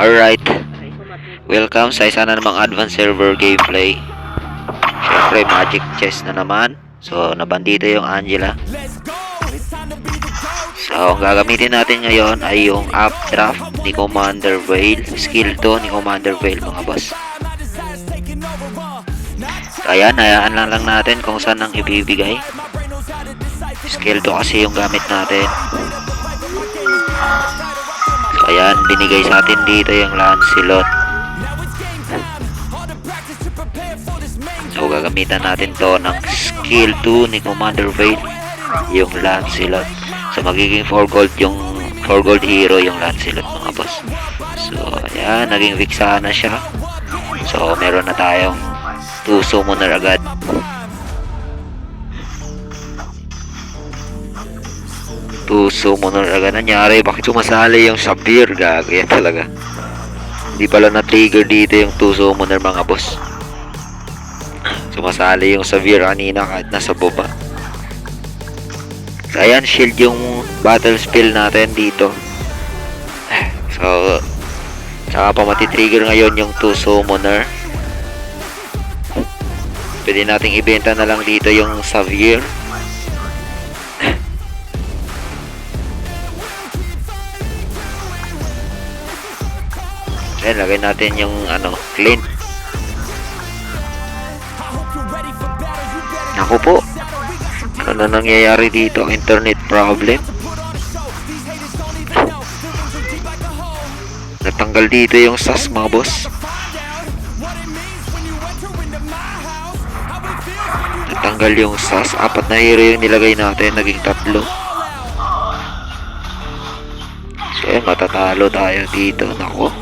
Alright. Welcome sa isa na namang advanced server gameplay. Siyempre, magic chess na naman. So, nabandito yung Angela. So, ang gagamitin natin ngayon ay yung updraft ni Commander Vale. Skill 2 ni Commander Vale, mga boss. So, ayan, lang lang natin kung saan ang ibibigay. Skill 2 kasi yung gamit natin. Ayan, binigay sa atin dito yung Lancelot. So, gagamitan natin to ng skill 2 ni Commander Vale, yung Lancelot. So, magiging 4 gold yung 4 gold hero yung Lancelot, mga boss. So, ayan, naging Vixana na siya. So, meron na tayong 2 summoner agad. Two summoner agad nangyari. Bakit sumasali yung Sabir? Gago yan talaga. Hindi pala na-trigger dito yung two summoner mga boss. Sumasali yung Sabir kanina kahit nasa baba. So, ayan, shield yung battle spell natin dito. So, saka pa matitrigger ngayon yung two summoner. Pwede nating ibenta na lang dito yung Xavier. Ayan, lagay natin yung ano, Clint. Ako po. Ano nangyayari dito? Internet problem. Natanggal dito yung SAS mga boss. Natanggal yung SAS. Apat na hero yung nilagay natin. Naging tatlo. So, ayan, matatalo tayo dito. Nako.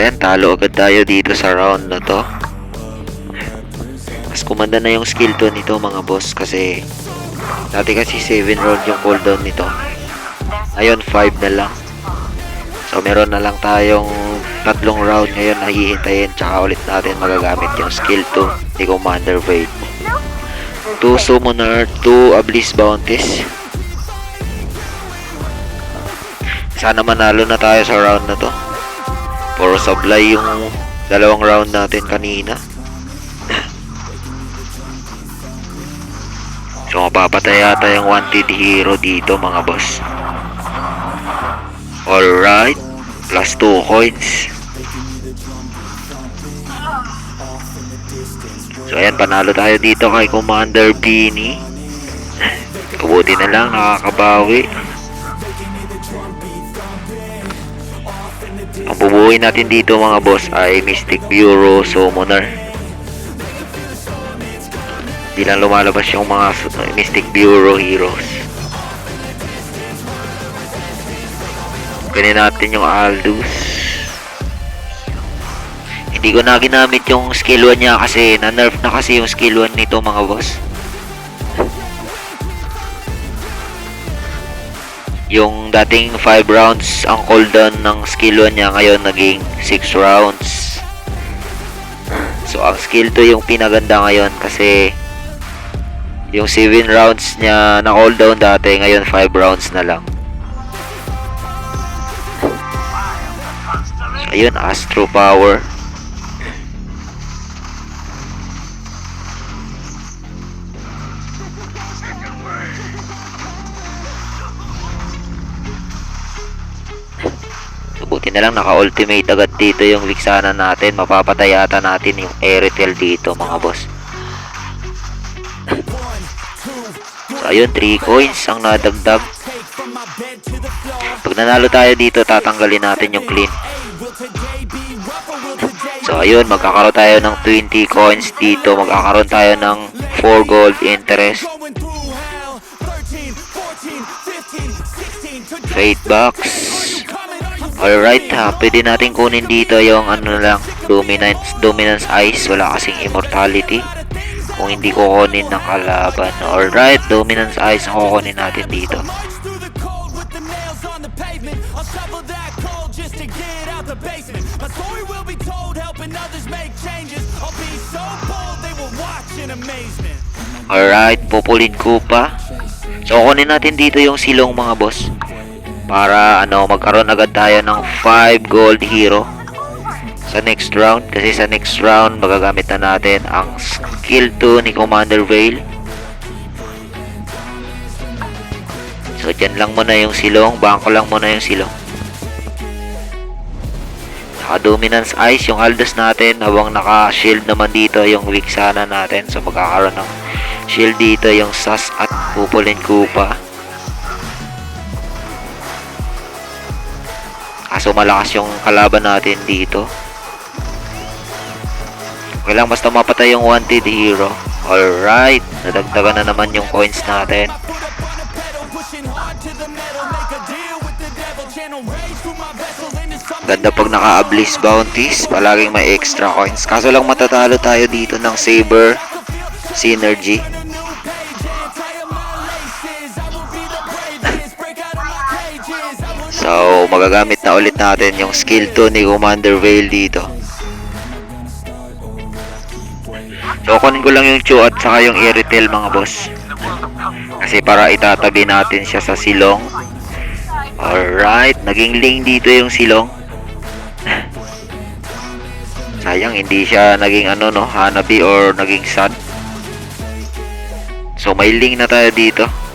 So ayan, talo agad tayo dito sa round na to. Mas kumanda na yung skill to nito mga boss kasi dati kasi 7 round yung cooldown nito. Ngayon 5 na lang. So meron na lang tayong tatlong round ngayon na hihintayin tsaka ulit natin magagamit yung skill 2 ni Commander Vade. 2 Summoner, 2 Abyss Bounties. Sana manalo na tayo sa round na to. Puro sablay yung dalawang round natin kanina. So mapapatay yata yung wanted hero dito mga boss. Alright. Plus 2 coins. So ayan, panalo tayo dito kay Commander Beanie. Kabuti na lang, nakakabawi. Bubuuin natin dito mga boss ay Mystic Bureau Summoner. Hindi lang lumalabas yung mga Mystic Bureau heroes. Ganyan natin yung Aldous. Hindi ko na ginamit yung skill 1 niya kasi na-nerf na kasi yung skill 1 nito mga boss. Yung dating 5 rounds ang cooldown ng skill 1 niya ngayon naging 6 rounds. So ang skill 2 yung pinaganda ngayon kasi yung 7 rounds niya na cooldown dati ngayon 5 rounds na lang. Ayun, Astro Power. Buti na lang naka-ultimate agad dito yung Vixana natin. Mapapatay yata natin yung Aeretel dito mga boss. So, ayun, 3 coins ang nadagdag. Pag nanalo tayo dito, tatanggalin natin yung clean. So, ayun, magkakaroon tayo ng 20 coins dito. Magkakaroon tayo ng 4 gold interest. Fate box. Alright ha, pwede natin kunin dito yung ano lang, dominance, dominance ice. Wala kasing immortality. Kung hindi kukunin ng kalaban. Alright, dominance ice ang kukunin natin dito. Alright, pupulin ko pa. So, kunin natin dito yung silong mga boss. Para, ano, magkaroon agad tayo ng 5 gold hero. Sa next round. Kasi sa next round, magagamit na natin ang skill 2 ni Commander Vale. So, dyan lang muna yung silong. Bangko lang muna yung silong. Naka-dominance ice yung Aldous natin. Habang naka-shield naman dito yung weak sana natin. So, magkakaroon ng shield dito yung Sas at Pupulin Kupa. Kaso malakas yung kalaban natin dito. Okay lang basta mapatay yung wanted hero. Alright, nadagdagan na naman yung coins natin. Ganda pag naka-ablis bounties, palaging may extra coins. Kaso lang matatalo tayo dito ng Saber Synergy. So, magagamit na ulit natin yung skill 2 ni Commander Vale dito. So, kunin ko lang yung Chu at saka yung Iritel mga boss. Kasi para itatabi natin siya sa silong. Alright, naging link dito yung silong. Sayang, hindi siya naging ano no, Hanabi or naging sad. So, may link na tayo dito.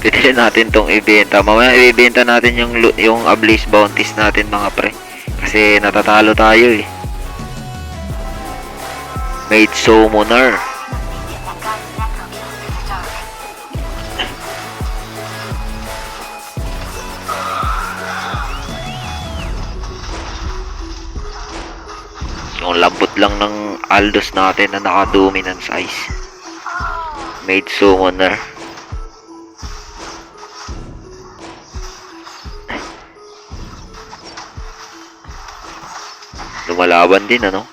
Pwede natin tong ibenta. Mamaya ibenta natin yung yung Ablaze Bounties natin mga pre. Kasi natatalo tayo eh. Made Summoner. Yung lambot lang ng Aldos natin na naka-dominance ice. Made Summoner. Lumalaban din ano.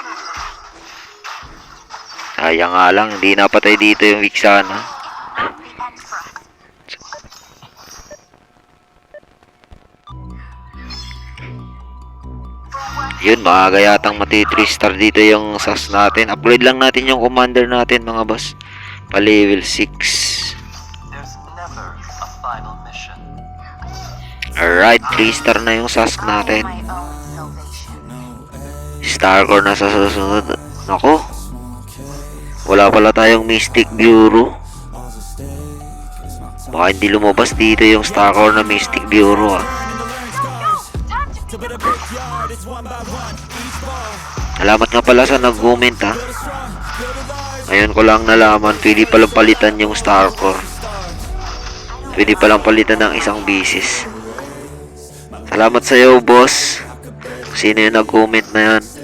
Sayang nga lang, hindi napatay dito yung Vixana. Yun, maaga yatang mati 3 star dito yung SAS natin. Upgrade lang natin yung commander natin mga boss. Pa level 6. There's never a final mission. Alright, 3 star na yung SAS natin. Star core na sa susunod. Nako. Wala pala tayong Mystic Bureau. Baka hindi lumabas dito yung Star core na Mystic Bureau ah. Salamat nga pala sa nag-comment ah. Ngayon ko lang nalaman, pwede palang palitan yung Star core. Pwede palang palitan ng isang bisis. Salamat sa iyo, boss. Sino yung nag-comment na yan?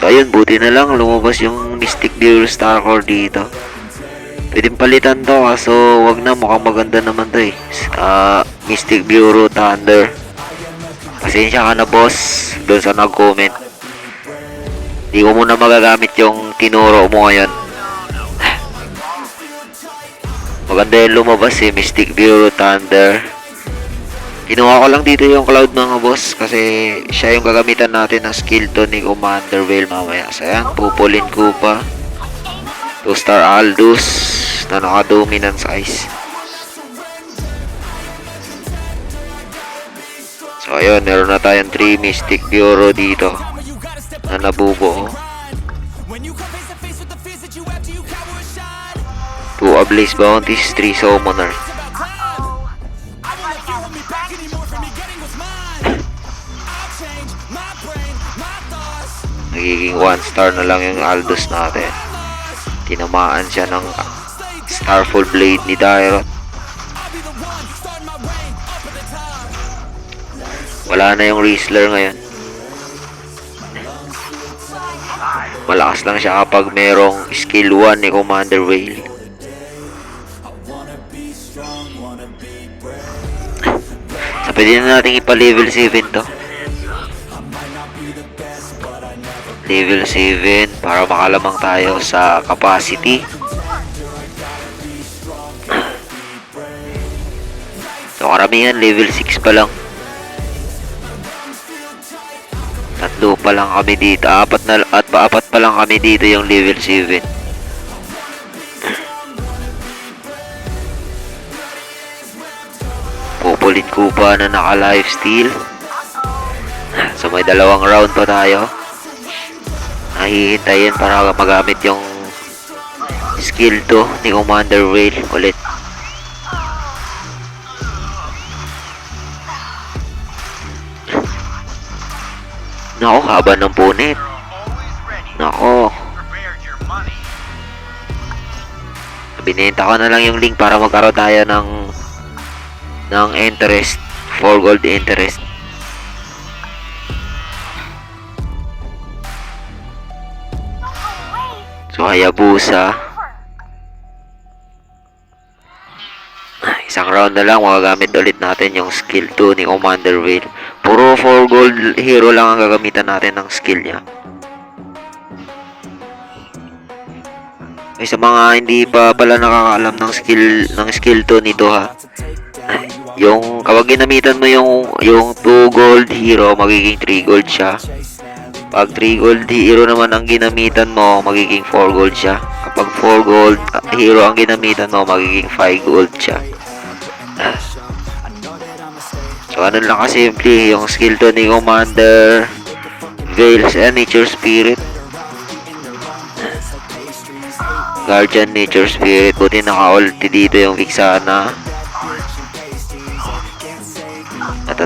Ayun, buti na lang lumabas yung Mystic Bureau Star Core dito. Pwedeng palitan to, kaso wag na, mukhang maganda naman to eh. Ah, Mystic Bureau Thunder. Pasensya ka na, boss, doon sa nag-comment. Di ko muna magagamit yung tinuro mo ngayon. Maganda yung lumabas eh, Mystic Bureau Thunder. Kinuha ko lang dito yung cloud mga boss kasi siya yung gagamitan natin ng skill to ni Commander Vale mamaya. So ayan, pupulin ko pa. 2 star Aldous na naka-dominance ice. So ayun, meron na tayong 3 Mystic Bureau dito na nabubuo. Two Ablaze Bounties, 3 Summoner. 1 star na lang yung Aldous natin. Tinamaan siya ng Starfall Blade ni Dairot. Wala na yung Rizzler ngayon. Malakas lang siya kapag merong skill 1 ni Commander Whale. So, pwede na natin ipa-level 7 to. Level 7 para makalamang tayo sa capacity. So, karamihan level 6 pa lang. At tatlo pa lang kami dito. Apat na at paapat pa lang kami dito yung level 7. Pupulit ko pa na naka lifesteal. So may dalawang round pa tayo. Nahihintayin para magamit yung skill to ni Commander Whale ulit. Nako, haba ng punit. Nako, binenta ko na lang yung link para magkaroon tayo ng ng interest, 4 gold interest. So, Hayabusa. Isang round na lang, magagamit ulit natin yung skill 2 ni Commander Whale. Puro 4 gold hero lang ang gagamitan natin ng skill niya. Ay, sa mga hindi pa pala nakakaalam ng skill ng skill 2 nito ha. Yung kapag ginamitan mo yung yung 2 gold hero, magiging 3 gold siya. Pag 3 gold hero naman ang ginamitan mo, magiging 4 gold siya. Kapag 4 gold hero ang ginamitan mo, magiging 5 gold siya. So ano lang kasimple yung skill to ni Commander Veils and Nature Spirit. Guardian Nature Spirit. Buti naka-ulti dito yung Vixana.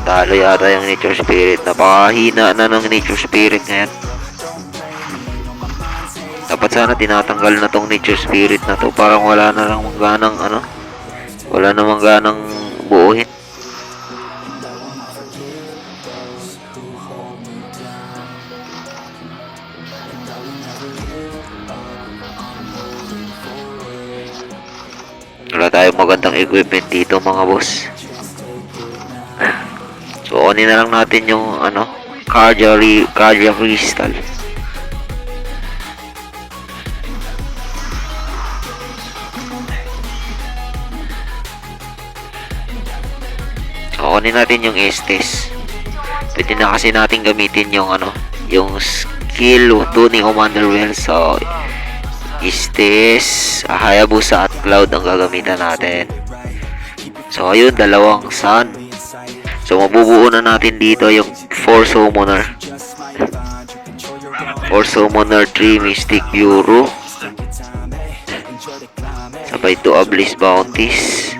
Natatalo yata yung Nature Spirit. Napakahina na ng Nature Spirit ngayon. Dapat sana tinatanggal na tong Nature Spirit na to. Parang wala na lang ganang ano. Wala namang ganang buuhin. Wala tayong magandang equipment dito mga boss. So, kunin na lang natin yung ano, cardia, re, cardia crystal. So, kunin natin yung Estes. Pwede na kasi natin gamitin yung ano, yung skill 2 ni Commander Wells. So, Estes, Hayabusa at Cloud ang gagamitan natin. So, ayun, dalawang sun. So, mabubuo na natin dito yung 4 Summoner. 4 Summoner, 3 Mystic Bureau. Sabay 2 Abyss Bounties.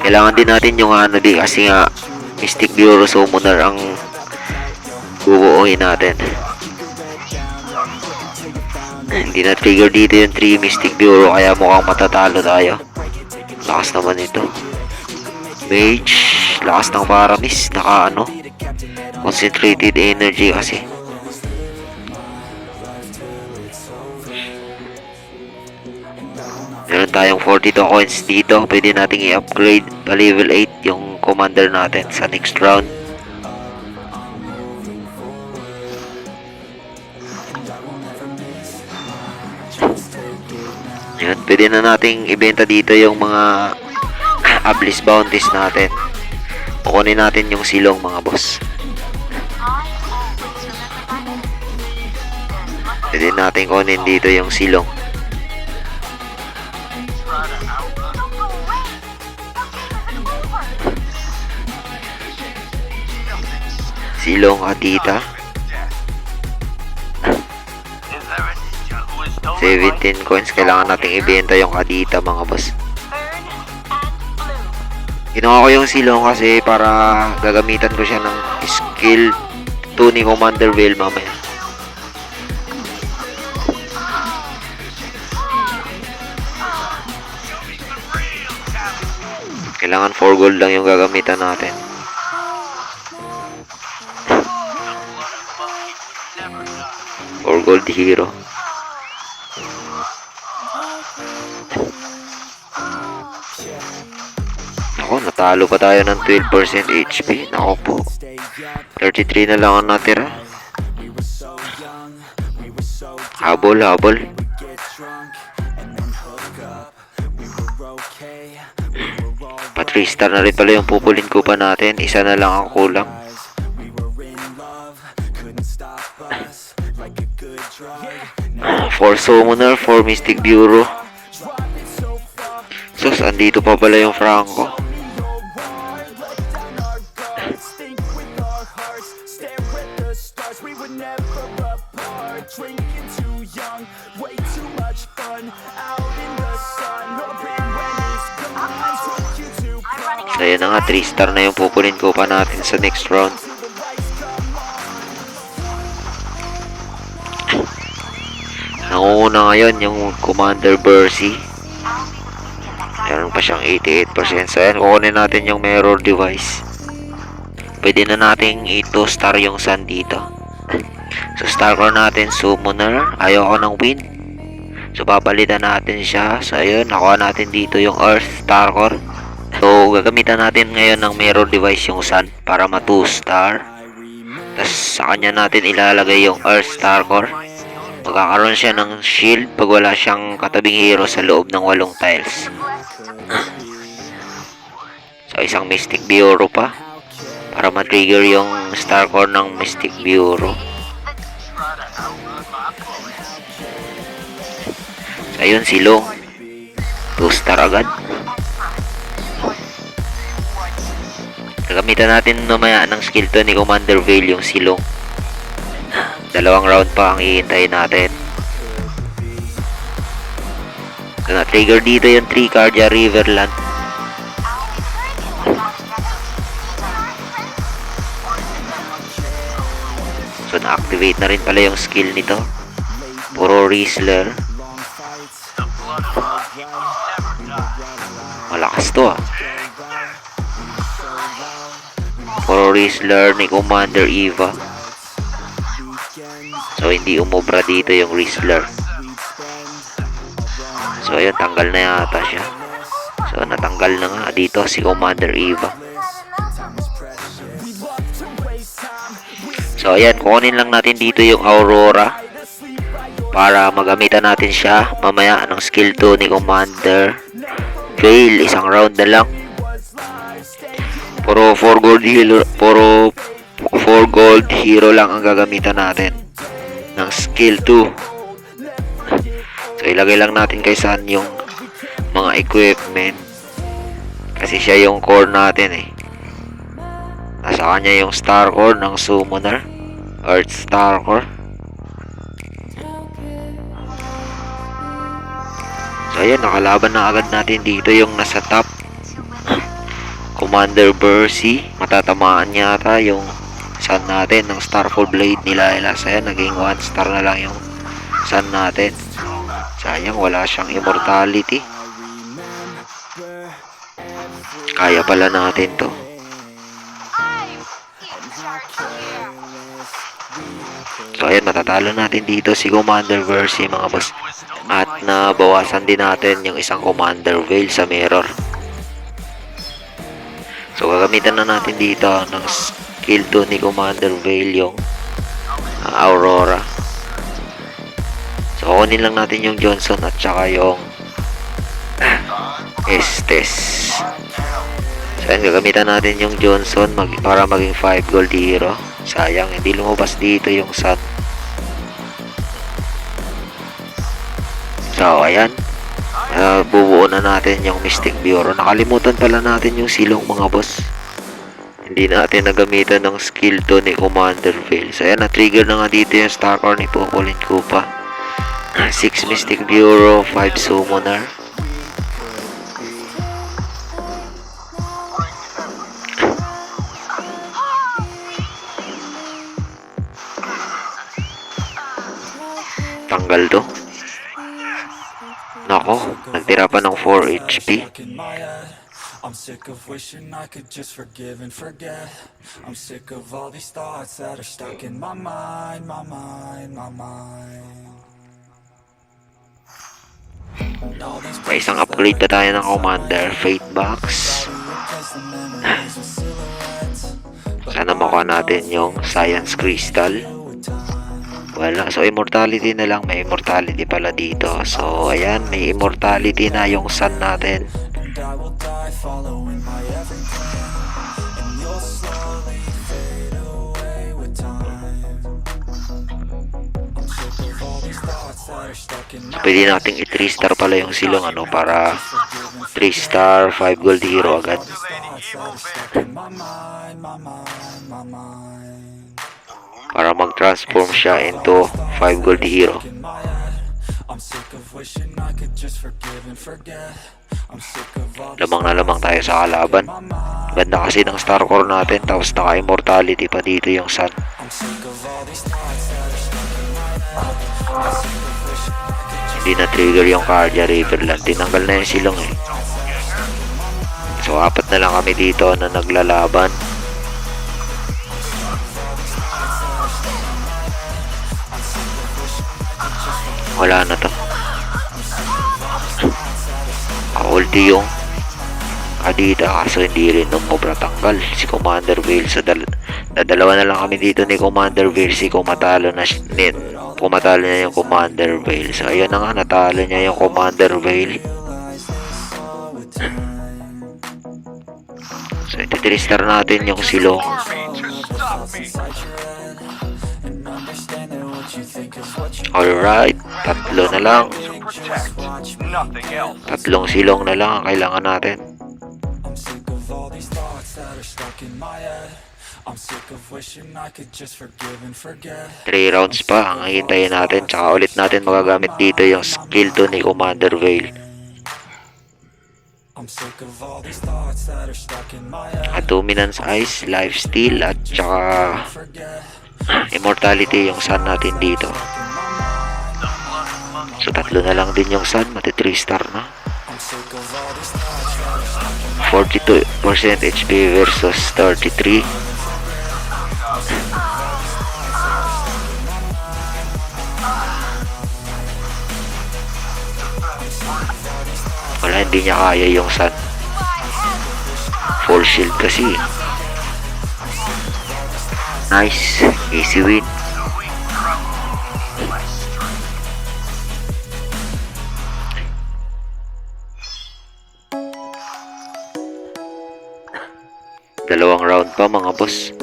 Kailangan din natin yung ano di kasi nga Mystic Bureau Summoner ang bubuuhin natin. Hindi na trigger dito yung 3 Mystic Bureau kaya mukhang matatalo tayo. Lakas naman ito. Mage, lakas ng Paramis, naka ano, concentrated energy kasi. Meron tayong 42 coins dito. Pwede nating i-upgrade pa level 8 yung commander natin sa next round. Yun, pwede na nating ibenta dito yung mga Ablis bounties natin. Kukunin natin yung silong mga boss. Pwede natin kunin dito yung silong. Silong Adita. 17 coins. Kailangan nating ibenta yung Adita mga boss. Ginawa ko yung silong kasi para gagamitan ko siya ng skill 2 ni Commander Vale mamaya. Kailangan 4 gold lang yung gagamitan natin. Four gold hero. Natalo pa tayo ng 12% HP. Nako po. 33 na lang ang natira. Habol, habol. were 3 star na rin pala yung pupulin ko pa natin. Isa na lang ang kulang. 4 Summoner, 4 Mystic Bureau. Sus, andito pa pala yung Franco. Na nga, 3 star na yung pupulin ko pa natin sa next round. Nangunguna ngayon yung Commander Bercy. Meron pa siyang 88%. So, ayan, kukunin natin yung mirror device. Pwede na nating ito star yung sun dito. So, star core natin, Summoner. Ayoko ng win. So, papalitan natin siya. So, ayun, nakuha natin dito yung Earth Star Core. So, gagamitan natin ngayon ng mirror device yung sun para ma 2 star. Tapos, sa kanya natin ilalagay yung Earth Star Core. Magkakaroon siya ng shield pag wala siyang katabing hero sa loob ng walong tiles. So, isang Mystic Bureau pa para ma-trigger yung Star Core ng Mystic Bureau. So, ayun si Long. 2 star agad. Gagamitan natin mamaya ng skill to ni Commander Vale yung silong. Dalawang round pa ang hihintayin natin. Na-trigger dito yung 3 Cardia Riverland. So, na-activate na rin pala yung skill nito. Puro Rizzler. Malakas to ah. Puro Rizzler ni Commander Eva. So, hindi umubra dito yung Rizzler. So, ayun, tanggal na yata siya. So, natanggal na nga dito si Commander Eva. So, ayan, kukunin lang natin dito yung Aurora para magamitan natin siya mamaya ng skill 2 ni Commander Fail, isang round na lang. Puro 4 gold hero, puro 4 gold hero lang ang gagamitan natin ng skill 2. So, ilagay lang natin kay San yung mga equipment. Kasi siya yung core natin eh. Nasa kanya yung star core ng summoner. Earth star core. So, ayan, nakalaban na agad natin dito yung nasa top. Commander Bercy. Matatamaan niya ata yung sun natin ng Starfall Blade nila. So, ayan, naging 1 star na lang yung sun natin. Sayang, wala siyang immortality. Kaya pala natin to. So, ayan, matatalo natin dito si Commander Versi, mga boss. At nabawasan din natin yung isang Commander Veil sa mirror. So, gagamitan na natin dito ng skill 2 ni Commander Veil yung uh, Aurora. So, kunin lang natin yung Johnson at saka yung Estes. So, ayan, gagamitan natin yung Johnson mag, para maging 5 gold hero. Sayang, hindi lumabas dito yung Sun. So, ayan. Uh, bubuo na natin yung Mystic Bureau. Nakalimutan pala natin yung silong mga boss. Hindi natin nagamitan ng skill to ni Commander Veil. So, ayan, na-trigger na nga dito yung Star Core ni Pukulin Koopa. 6 Mystic Bureau, 5 Summoner. Tanggal to. Nako, nagtira pa ng 4 HP. I'm sick of wishing I could just forgive and forget. I'm sick of all these thoughts that are stuck in my mind, my mind, my mind. May isang upgrade pa tayo ng Commander. Fate Box. Sana makuha natin yung Science Crystal. Wala. So, immortality na lang. May immortality pala dito. So, ayan. May immortality na yung sun natin. my Pwede nating i 3 star pala yung silong ano para 3 star 5 gold hero agad. Para mag-transform siya into 5 gold hero. Lamang na lamang tayo sa kalaban. Ganda kasi ng star core natin tapos naka-immortality pa dito yung sun. Hindi na trigger yung Cardia Riverland. Tinanggal na yung silong eh. So apat na lang kami dito na naglalaban. Wala na to. Kaulti yung Adida kaso hindi rin umubra tanggal. Si Commander Vale sa dal na dalawa na lang kami dito ni Commander Vale si kumatalo na si- ni, kumatalo niya yung Commander Vale so ayun na nga natalo niya yung Commander Vale so iti-star natin yung silong Alright tatlo na lang. Tatlong silong na lang ang kailangan natin. 3 rounds pa ang hihintayin natin. tsaka ulit natin magagamit dito yung skill to ni Commander Vale. At Dominance Ice, Lifesteal at tsaka Immortality yung sun natin dito so tatlo na lang din yung sun mati 3 star na. I'm sick of all these thoughts that are stuck in 42% HP versus 33 wala hindi niya kaya yung sun full shield kasi. Nice. Easy win dalawang round pa mga boss.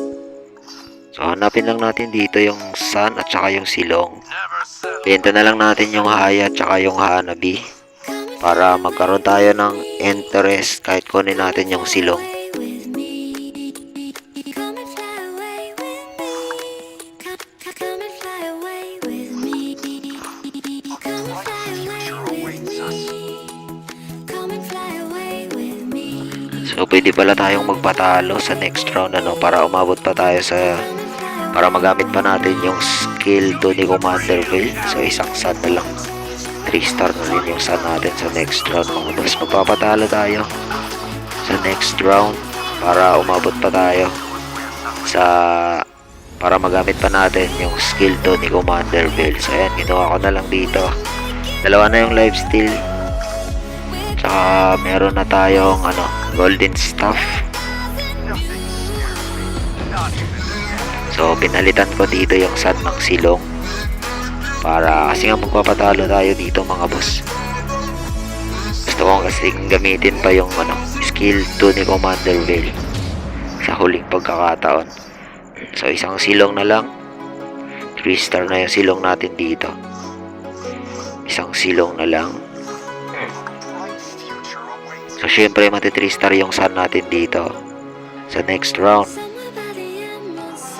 So hanapin lang natin dito yung sun at saka yung silong. Benta na lang natin yung haya at saka yung hanabi para magkaroon tayo ng interest kahit kunin natin yung silong pwede pala tayong magpatalo sa next round ano para umabot pa tayo sa para magamit pa natin yung skill to ni Commander Vale so isang sun na lang. 3 star na rin yung sun natin sa next round mga boss. Magpapatalo tayo sa next round para umabot pa tayo sa para magamit pa natin yung skill to ni Commander Vale so ayan ginawa ko na lang dito. Dalawa na yung lifesteal tsaka meron na tayong ano golden staff So, pinalitan ko dito yung sun ng silong. Para, kasi nga magpapatalo tayo dito mga boss. Gusto ko kasi gamitin pa yung ano, skill 2 ni Commander Vale. Sa huling pagkakataon. So, isang silong na lang. 3 star na yung silong natin dito. Isang silong na lang. So, syempre, mati 3 star yung sun natin dito. Sa next round. Somewhere by the emerald sea.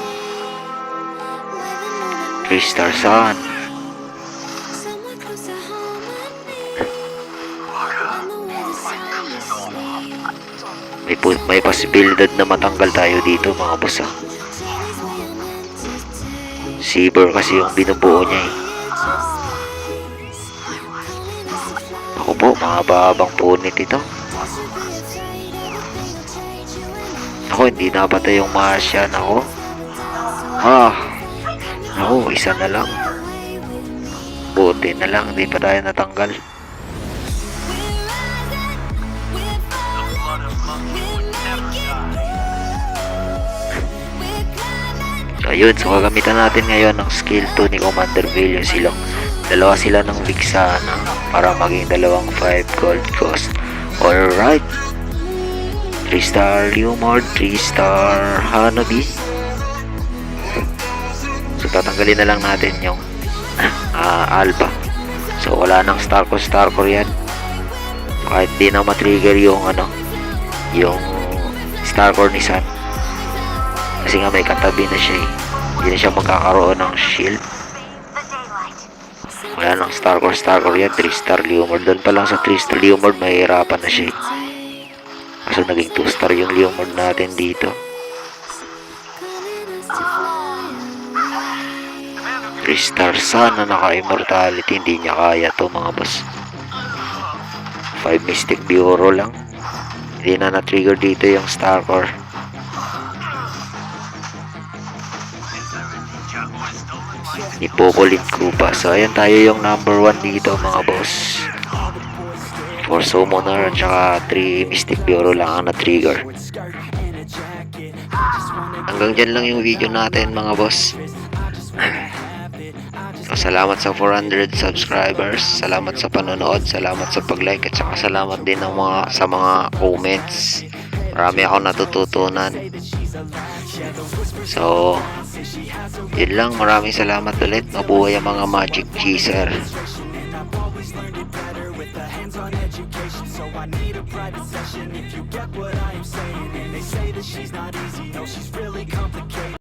Where the moon 3 star sun. May, may posibilidad na matanggal tayo dito mga boss ah. Saber kasi yung binubuo niya eh. Ako po, mga babang punit ito. Ako, hindi napatay yung Martian ako. Ah, ako, isa na lang. Buti na lang, hindi pa tayo natanggal. So, ayun. So, gagamitan natin ngayon ng skill 2 ni Commander Vale yung silong. Dalawa sila ng Vixana para maging dalawang 5 gold cost. Alright. 3 star Leomord, 3 star Hanabi. So tatanggalin na lang natin yung ah, Alpha. So wala nang Starcore Starcore yan. Kahit di na matrigger yung ano, yung Starcore ni Sun. Kasi nga may katabi na siya eh. Hindi na siya magkakaroon ng shield. Wala nang Starcore Starcore yan, 3 star Leomord. Doon pa lang sa 3 star Leomord, mahirapan na siya eh. Kaso naging 2 star yung Leomord natin dito. 3 star sana naka-immortality, hindi niya kaya to mga boss. 5 Mystic Bureau lang. Hindi na na-trigger dito yung Starcore. Ni Popolin Koopa. So, ayan tayo yung number 1 dito mga boss. 4 Summoner at saka 3 Mystic Bureau lang ang na-trigger. Hanggang dyan lang yung video natin mga boss. Salamat sa 400 subscribers. Salamat sa panonood. Salamat sa pag-like. At saka salamat din ng mga, sa mga comments. Marami ako natututunan. So, yun lang. Maraming salamat ulit. Mabuhay ang mga Magic Cheeser. So I need a private session if you get what I am saying. And they say that she's not easy, no, she's really complicated.